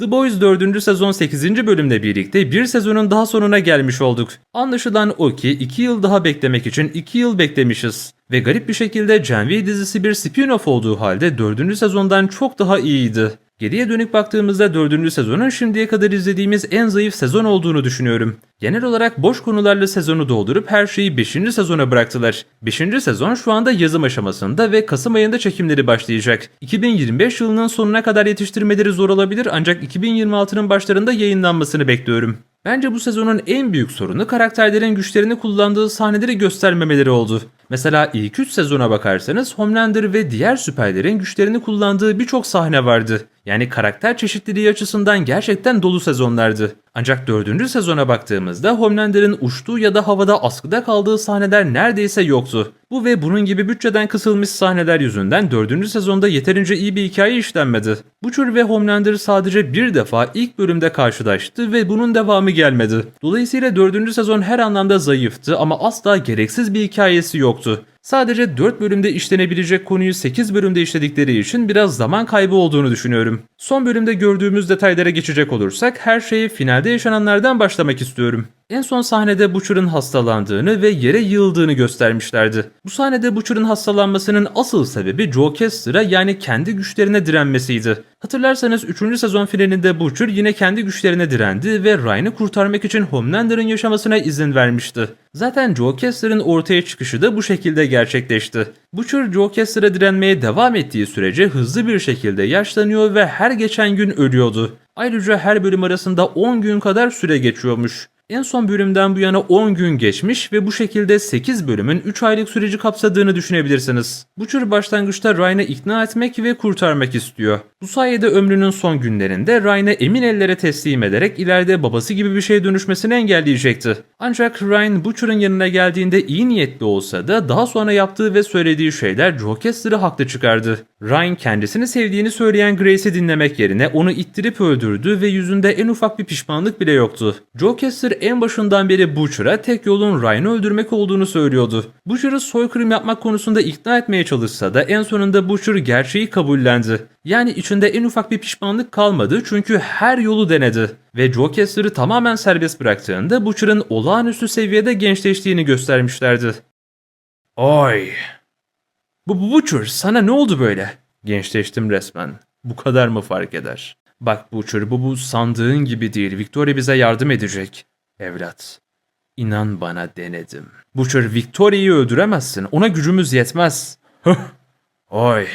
The Boys 4. sezon 8. bölümle birlikte bir sezonun daha sonuna gelmiş olduk. Anlaşılan o ki 2 yıl daha beklemek için 2 yıl beklemişiz. Ve garip bir şekilde Gen V dizisi bir spin-off olduğu halde 4. sezondan çok daha iyiydi. Geriye dönük baktığımızda 4. sezonun şimdiye kadar izlediğimiz en zayıf sezon olduğunu düşünüyorum. Genel olarak boş konularla sezonu doldurup her şeyi 5. sezona bıraktılar. 5. sezon şu anda yazım aşamasında ve Kasım ayında çekimleri başlayacak. 2025 yılının sonuna kadar yetiştirmeleri zor olabilir ancak 2026'nın başlarında yayınlanmasını bekliyorum. Bence bu sezonun en büyük sorunu karakterlerin güçlerini kullandığı sahneleri göstermemeleri oldu. Mesela ilk 3 sezona bakarsanız Homelander ve diğer süperlerin güçlerini kullandığı birçok sahne vardı. Yani karakter çeşitliliği açısından gerçekten dolu sezonlardı. Ancak 4. sezona baktığımızda Homelander'ın uçtuğu ya da havada askıda kaldığı sahneler neredeyse yoktu. Bu ve bunun gibi bütçeden kısılmış sahneler yüzünden 4. sezonda yeterince iyi bir hikaye işlenmedi. Butcher ve Homelander sadece bir defa ilk bölümde karşılaştı ve bunun devamı gelmedi. Dolayısıyla 4. sezon her anlamda zayıftı ama asla gereksiz bir hikayesi yoktu. Sadece 4 bölümde işlenebilecek konuyu 8 bölümde işledikleri için biraz zaman kaybı olduğunu düşünüyorum. Son bölümde gördüğümüz detaylara geçecek olursak her şeyi finalde yaşananlardan başlamak istiyorum. En son sahnede Butcher'ın hastalandığını ve yere yığıldığını göstermişlerdi. Bu sahnede Butcher'ın hastalanmasının asıl sebebi Joe Kester'a yani kendi güçlerine direnmesiydi. Hatırlarsanız 3. sezon finalinde Butcher yine kendi güçlerine direndi ve Ryan'ı kurtarmak için Homelander'ın yaşamasına izin vermişti. Zaten Joe Kester'ın ortaya çıkışı da bu şekilde gerçekleşti. Butcher Joe Kester'a direnmeye devam ettiği sürece hızlı bir şekilde yaşlanıyor ve her geçen gün ölüyordu. Ayrıca her bölüm arasında 10 gün kadar süre geçiyormuş. En son bölümden bu yana 10 gün geçmiş ve bu şekilde 8 bölümün 3 aylık süreci kapsadığını düşünebilirsiniz. Butcher başlangıçta Ryan'ı ikna etmek ve kurtarmak istiyor. Bu sayede ömrünün son günlerinde Ryan'ı emin ellere teslim ederek ileride babası gibi bir şeye dönüşmesini engelleyecekti. Ancak Ryan Butcher'ın yanına geldiğinde iyi niyetli olsa da daha sonra yaptığı ve söylediği şeyler Joe Kester'ı haklı çıkardı. Ryan kendisini sevdiğini söyleyen Grace'i dinlemek yerine onu ittirip öldürdü ve yüzünde en ufak bir pişmanlık bile yoktu. Joe Kester en başından beri Butcher'a tek yolun Ryan'ı öldürmek olduğunu söylüyordu. Butcher'ı soykırım yapmak konusunda ikna etmeye çalışsa da en sonunda Butcher gerçeği kabullendi. Yani içinde en ufak bir pişmanlık kalmadı çünkü her yolu denedi. Ve Joe Kester'ı tamamen serbest bıraktığında Butcher'ın olağanüstü seviyede gençleştiğini göstermişlerdi. Oy! Bu, bu Butcher sana ne oldu böyle? Gençleştim resmen. Bu kadar mı fark eder? Bak Butcher bu bu sandığın gibi değil. Victoria bize yardım edecek. Evlat. İnan bana denedim. Butcher Victoria'yı öldüremezsin. Ona gücümüz yetmez. Oy.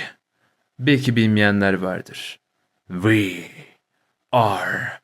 Belki bilmeyenler vardır. We are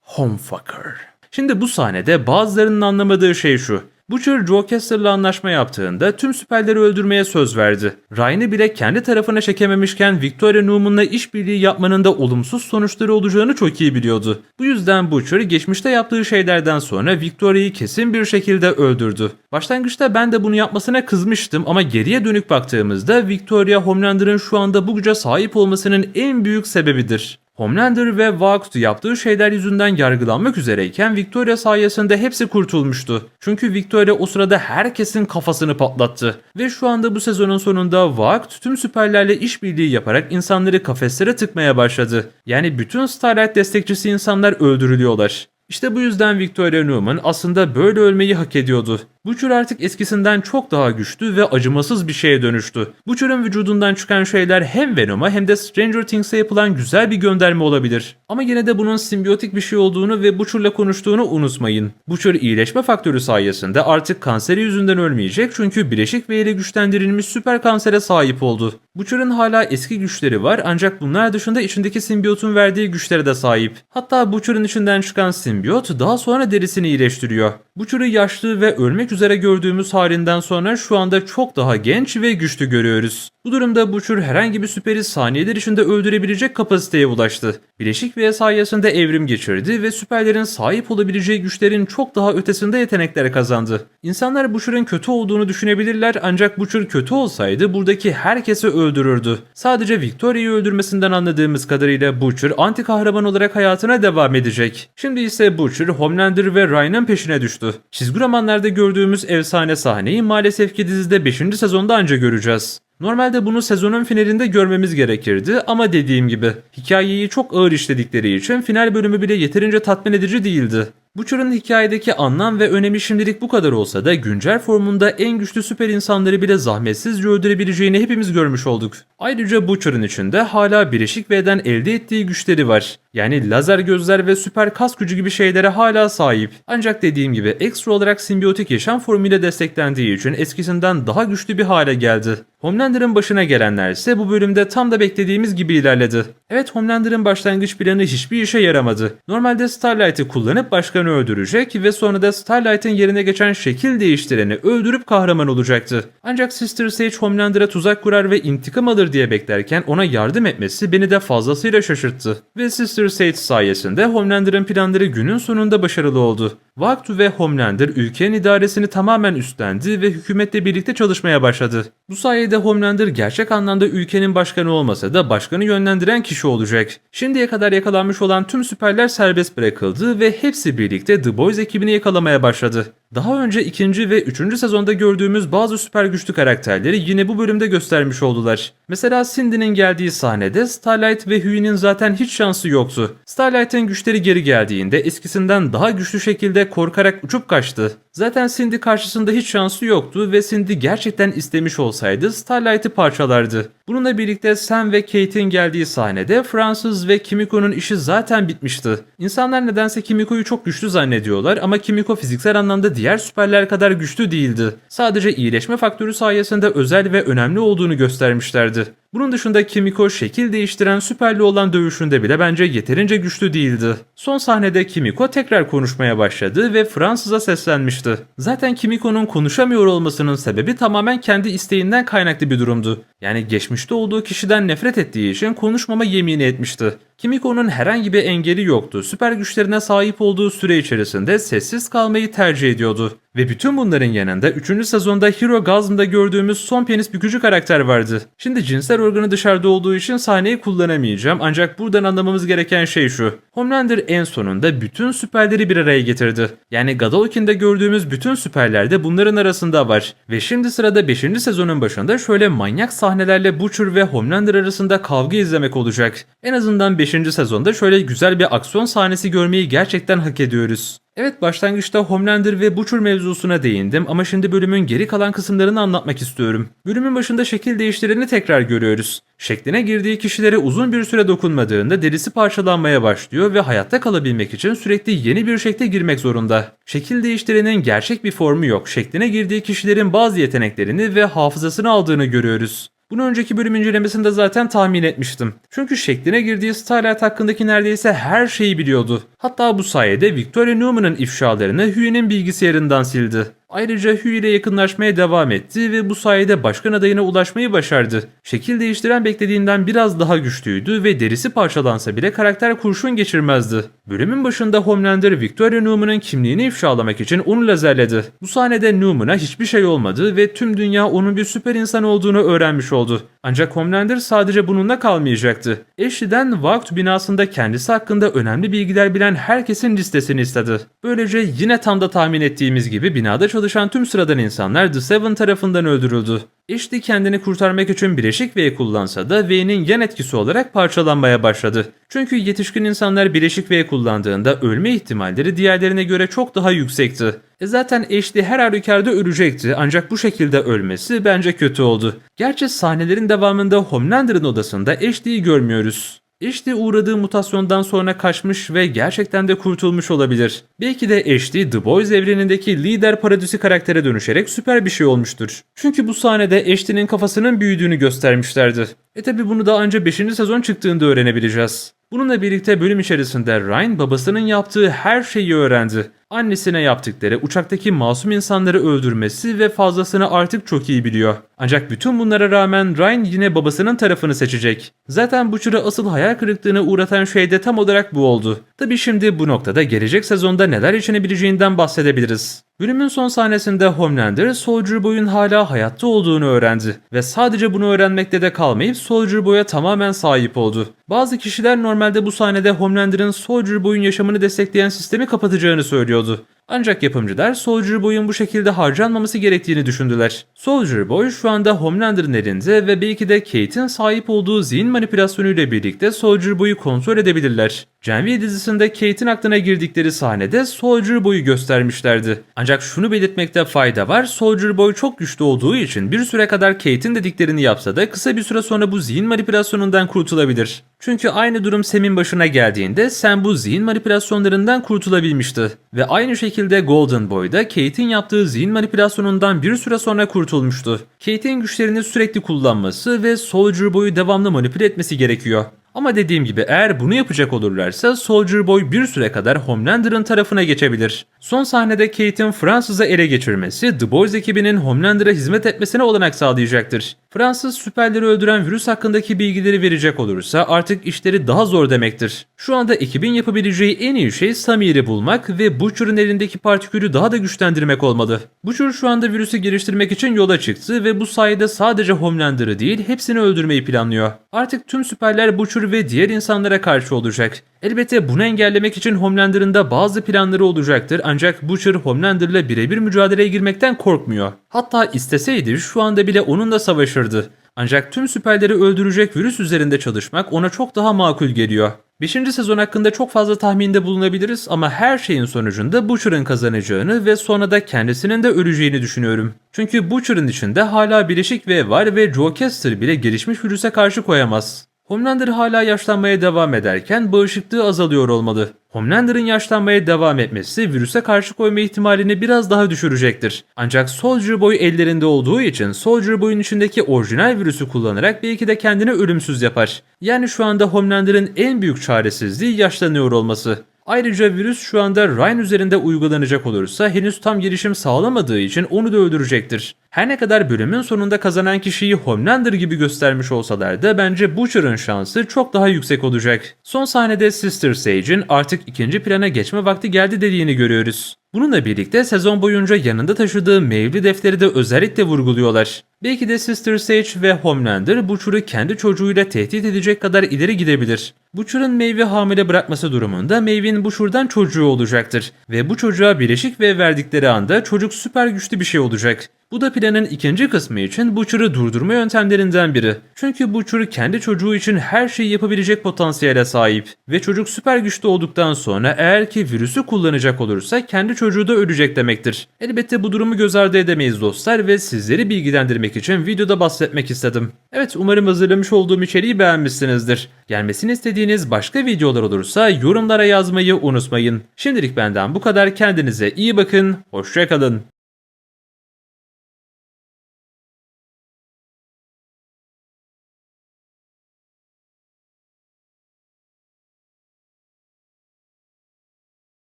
homefucker. Şimdi bu sahnede bazılarının anlamadığı şey şu. Butcher Joe anlaşma yaptığında tüm süperleri öldürmeye söz verdi. Ryan'ı bile kendi tarafına çekememişken Victoria Newman'la işbirliği yapmanın da olumsuz sonuçları olacağını çok iyi biliyordu. Bu yüzden Butcher geçmişte yaptığı şeylerden sonra Victoria'yı kesin bir şekilde öldürdü. Başlangıçta ben de bunu yapmasına kızmıştım ama geriye dönük baktığımızda Victoria Homelander'ın şu anda bu güce sahip olmasının en büyük sebebidir. Homelander ve Vought yaptığı şeyler yüzünden yargılanmak üzereyken Victoria sayesinde hepsi kurtulmuştu. Çünkü Victoria o sırada herkesin kafasını patlattı. Ve şu anda bu sezonun sonunda Vought tüm süperlerle işbirliği yaparak insanları kafeslere tıkmaya başladı. Yani bütün Starlight destekçisi insanlar öldürülüyorlar. İşte bu yüzden Victoria Newman aslında böyle ölmeyi hak ediyordu. Butcher artık eskisinden çok daha güçlü ve acımasız bir şeye dönüştü. Butcher'ın vücudundan çıkan şeyler hem Venom'a hem de Stranger Things'e yapılan güzel bir gönderme olabilir. Ama yine de bunun simbiyotik bir şey olduğunu ve Butcher'la konuştuğunu unutmayın. Butcher iyileşme faktörü sayesinde artık kanseri yüzünden ölmeyecek çünkü bileşik ve ile güçlendirilmiş süper kansere sahip oldu. Butcher'ın hala eski güçleri var ancak bunlar dışında içindeki simbiyotun verdiği güçlere de sahip. Hatta Butcher'ın içinden çıkan simbiyot daha sonra derisini iyileştiriyor. Butcher'ı yaşlı ve ölmek üzere gördüğümüz halinden sonra şu anda çok daha genç ve güçlü görüyoruz. Bu durumda Butcher herhangi bir süperi saniyeler içinde öldürebilecek kapasiteye ulaştı. Bileşik V sayesinde evrim geçirdi ve süperlerin sahip olabileceği güçlerin çok daha ötesinde yetenekler kazandı. İnsanlar Butcher'ın kötü olduğunu düşünebilirler ancak Butcher kötü olsaydı buradaki herkesi öldürürdü. Sadece Victoria'yı öldürmesinden anladığımız kadarıyla Butcher anti kahraman olarak hayatına devam edecek. Şimdi ise Butcher, Homelander ve Ryan'ın peşine düştü. Çizgi romanlarda gördüğümüz efsane sahneyi maalesef ki dizide 5. sezonda anca göreceğiz. Normalde bunu sezonun finalinde görmemiz gerekirdi ama dediğim gibi hikayeyi çok ağır işledikleri için final bölümü bile yeterince tatmin edici değildi. Butcher'ın hikayedeki anlam ve önemi şimdilik bu kadar olsa da güncel formunda en güçlü süper insanları bile zahmetsizce öldürebileceğini hepimiz görmüş olduk. Ayrıca Butcher'ın içinde hala Birleşik V'den elde ettiği güçleri var. Yani lazer gözler ve süper kas gücü gibi şeylere hala sahip. Ancak dediğim gibi ekstra olarak simbiyotik yaşam formuyla desteklendiği için eskisinden daha güçlü bir hale geldi. Homelander'ın başına gelenler ise bu bölümde tam da beklediğimiz gibi ilerledi. Evet Homelander'ın başlangıç planı hiçbir işe yaramadı. Normalde Starlight'ı kullanıp başkanı öldürecek ve sonra da Starlight'ın yerine geçen şekil değiştireni öldürüp kahraman olacaktı. Ancak Sister Sage Homelander'a tuzak kurar ve intikam alır diye beklerken ona yardım etmesi beni de fazlasıyla şaşırttı. Ve Sister Sage sayesinde Homelander'ın planları günün sonunda başarılı oldu. Vaktu ve Homelander ülkenin idaresini tamamen üstlendi ve hükümetle birlikte çalışmaya başladı. Bu sayede Homelander gerçek anlamda ülkenin başkanı olmasa da başkanı yönlendiren kişi olacak. Şimdiye kadar yakalanmış olan tüm süperler serbest bırakıldı ve hepsi birlikte The Boys ekibini yakalamaya başladı. Daha önce ikinci ve üçüncü sezonda gördüğümüz bazı süper güçlü karakterleri yine bu bölümde göstermiş oldular. Mesela Cindy'nin geldiği sahnede Starlight ve Huey'nin zaten hiç şansı yoktu. Starlight'ın güçleri geri geldiğinde eskisinden daha güçlü şekilde korkarak uçup kaçtı. Zaten Cindy karşısında hiç şansı yoktu ve Cindy gerçekten istemiş olsaydı Starlight'ı parçalardı. Bununla birlikte Sam ve Kate'in geldiği sahnede Francis ve Kimiko'nun işi zaten bitmişti. İnsanlar nedense Kimiko'yu çok güçlü zannediyorlar ama Kimiko fiziksel anlamda diğer süperler kadar güçlü değildi. Sadece iyileşme faktörü sayesinde özel ve önemli olduğunu göstermişlerdi. Bunun dışında Kimiko şekil değiştiren süperli olan dövüşünde bile bence yeterince güçlü değildi. Son sahnede Kimiko tekrar konuşmaya başladı ve Fransız'a seslenmişti. Zaten Kimiko'nun konuşamıyor olmasının sebebi tamamen kendi isteğinden kaynaklı bir durumdu. Yani geçmişte olduğu kişiden nefret ettiği için konuşmama yemin etmişti. Kimiko'nun herhangi bir engeli yoktu. Süper güçlerine sahip olduğu süre içerisinde sessiz kalmayı tercih ediyordu. Ve bütün bunların yanında 3. sezonda Hero Gasm'da gördüğümüz son penis bükücü karakter vardı. Şimdi cinsel organı dışarıda olduğu için sahneyi kullanamayacağım ancak buradan anlamamız gereken şey şu. Homelander en sonunda bütün süperleri bir araya getirdi. Yani Godolkin'de gördüğümüz bütün süperler de bunların arasında var. Ve şimdi sırada 5. sezonun başında şöyle manyak sahnelerle Butcher ve Homelander arasında kavga izlemek olacak. En azından 5. sezonda şöyle güzel bir aksiyon sahnesi görmeyi gerçekten hak ediyoruz. Evet başlangıçta Homelander ve Butcher mevzusuna değindim ama şimdi bölümün geri kalan kısımlarını anlatmak istiyorum. Bölümün başında şekil değiştireni tekrar görüyoruz. Şekline girdiği kişilere uzun bir süre dokunmadığında derisi parçalanmaya başlıyor ve hayatta kalabilmek için sürekli yeni bir şekle girmek zorunda. Şekil değiştirenin gerçek bir formu yok. Şekline girdiği kişilerin bazı yeteneklerini ve hafızasını aldığını görüyoruz. Bunu önceki bölüm incelemesinde zaten tahmin etmiştim. Çünkü şekline girdiği Starlight hakkındaki neredeyse her şeyi biliyordu. Hatta bu sayede Victoria Newman'ın ifşalarını Huey'nin bilgisayarından sildi. Ayrıca Huey ile yakınlaşmaya devam etti ve bu sayede başkan adayına ulaşmayı başardı. Şekil değiştiren beklediğinden biraz daha güçlüydü ve derisi parçalansa bile karakter kurşun geçirmezdi. Bölümün başında Homelander Victoria Newman'ın kimliğini ifşalamak için onu lazerledi. Bu sahnede Newman'a hiçbir şey olmadı ve tüm dünya onun bir süper insan olduğunu öğrenmiş oldu. Ancak Homelander sadece bununla kalmayacaktı. Ashley'den Vought binasında kendisi hakkında önemli bilgiler bilen herkesin listesini istedi. Böylece yine tam da tahmin ettiğimiz gibi binada çalışan tüm sıradan insanlar The Seven tarafından öldürüldü. Ashley kendini kurtarmak için bileşik V kullansa da V'nin yan etkisi olarak parçalanmaya başladı. Çünkü yetişkin insanlar bileşik V kullandığında ölme ihtimalleri diğerlerine göre çok daha yüksekti. E zaten Ashley her halükarda ölecekti ancak bu şekilde ölmesi bence kötü oldu. Gerçi sahnelerin devamında Homelander'ın odasında Ashley'i görmüyoruz. Ashley uğradığı mutasyondan sonra kaçmış ve gerçekten de kurtulmuş olabilir. Belki de Ashley The Boys evrenindeki lider paradisi karaktere dönüşerek süper bir şey olmuştur. Çünkü bu sahnede Ashley'nin kafasının büyüdüğünü göstermişlerdi. E tabi bunu da ancak 5. sezon çıktığında öğrenebileceğiz. Bununla birlikte bölüm içerisinde Ryan babasının yaptığı her şeyi öğrendi. Annesine yaptıkları, uçaktaki masum insanları öldürmesi ve fazlasını artık çok iyi biliyor. Ancak bütün bunlara rağmen Ryan yine babasının tarafını seçecek. Zaten Butcher'ı asıl hayal kırıklığına uğratan şey de tam olarak bu oldu. Tabi şimdi bu noktada gelecek sezonda neler yaşanabileceğinden bahsedebiliriz. Bölümün son sahnesinde Homelander Soldier Boy'un hala hayatta olduğunu öğrendi ve sadece bunu öğrenmekte de kalmayıp Soldier Boy'a tamamen sahip oldu. Bazı kişiler normalde bu sahnede Homelander'ın Soldier Boy'un yaşamını destekleyen sistemi kapatacağını söylüyordu. Ancak yapımcılar Soldier Boy'un bu şekilde harcanmaması gerektiğini düşündüler. Soldier Boy şu anda Homelander'ın elinde ve belki de Kate'in sahip olduğu zihin manipülasyonuyla birlikte Soldier Boy'u kontrol edebilirler. Gen V dizisinde Kate'in aklına girdikleri sahnede Soldier Boy'u göstermişlerdi. Ancak şunu belirtmekte fayda var. Soldier Boy çok güçlü olduğu için bir süre kadar Kate'in dediklerini yapsa da kısa bir süre sonra bu zihin manipülasyonundan kurtulabilir. Çünkü aynı durum Sam'in başına geldiğinde Sam bu zihin manipülasyonlarından kurtulabilmişti. Ve aynı şekilde Golden Boy da Kate'in yaptığı zihin manipülasyonundan bir süre sonra kurtulmuştu. Kate'in güçlerini sürekli kullanması ve Soldier Boy'u devamlı manipüle etmesi gerekiyor. Ama dediğim gibi eğer bunu yapacak olurlarsa Soldier Boy bir süre kadar Homelander'ın tarafına geçebilir. Son sahnede Kate'in Fransız'ı ele geçirmesi The Boys ekibinin Homelander'a hizmet etmesine olanak sağlayacaktır. Fransız süperleri öldüren virüs hakkındaki bilgileri verecek olursa artık işleri daha zor demektir. Şu anda ekibin yapabileceği en iyi şey Samir'i bulmak ve Butcher'ın elindeki partikülü daha da güçlendirmek olmalı. Butcher şu anda virüsü geliştirmek için yola çıktı ve bu sayede sadece Homelander'ı değil hepsini öldürmeyi planlıyor. Artık tüm süperler Butcher ve diğer insanlara karşı olacak. Elbette bunu engellemek için Homelander'ın da bazı planları olacaktır ancak Butcher Homelander'la birebir mücadeleye girmekten korkmuyor. Hatta isteseydi şu anda bile onunla savaşırdı. Ancak tüm süperleri öldürecek virüs üzerinde çalışmak ona çok daha makul geliyor. 5. sezon hakkında çok fazla tahminde bulunabiliriz ama her şeyin sonucunda Butcher'ın kazanacağını ve sonra da kendisinin de öleceğini düşünüyorum. Çünkü Butcher'ın içinde hala bileşik V var ve Joe bile gelişmiş virüse karşı koyamaz. Homelander hala yaşlanmaya devam ederken bağışıklığı azalıyor olmalı. Homelander'ın yaşlanmaya devam etmesi virüse karşı koyma ihtimalini biraz daha düşürecektir. Ancak Soldier Boy ellerinde olduğu için Soldier Boy'un içindeki orijinal virüsü kullanarak belki de kendini ölümsüz yapar. Yani şu anda Homelander'ın en büyük çaresizliği yaşlanıyor olması. Ayrıca virüs şu anda Ryan üzerinde uygulanacak olursa henüz tam gelişim sağlamadığı için onu da öldürecektir. Her ne kadar bölümün sonunda kazanan kişiyi Homelander gibi göstermiş olsalar da bence Butcher'ın şansı çok daha yüksek olacak. Son sahnede Sister Sage'in artık ikinci plana geçme vakti geldi dediğini görüyoruz. Bununla birlikte sezon boyunca yanında taşıdığı meyveli defteri de özellikle vurguluyorlar. Belki de Sister Sage ve Homelander Butcher'ı kendi çocuğuyla tehdit edecek kadar ileri gidebilir. Butcher'ın Maeve'i hamile bırakması durumunda Maeve'in Butcher'dan çocuğu olacaktır. Ve bu çocuğa bileşik ve verdikleri anda çocuk süper güçlü bir şey olacak. Bu da planın ikinci kısmı için Butcher'ı durdurma yöntemlerinden biri. Çünkü Butcher kendi çocuğu için her şeyi yapabilecek potansiyele sahip. Ve çocuk süper güçlü olduktan sonra eğer ki virüsü kullanacak olursa kendi çocuğu da ölecek demektir. Elbette bu durumu göz ardı edemeyiz dostlar ve sizleri bilgilendirmek için videoda bahsetmek istedim. Evet umarım hazırlamış olduğum içeriği beğenmişsinizdir. Gelmesini istediğiniz başka videolar olursa yorumlara yazmayı unutmayın. Şimdilik benden bu kadar kendinize iyi bakın, hoşçakalın.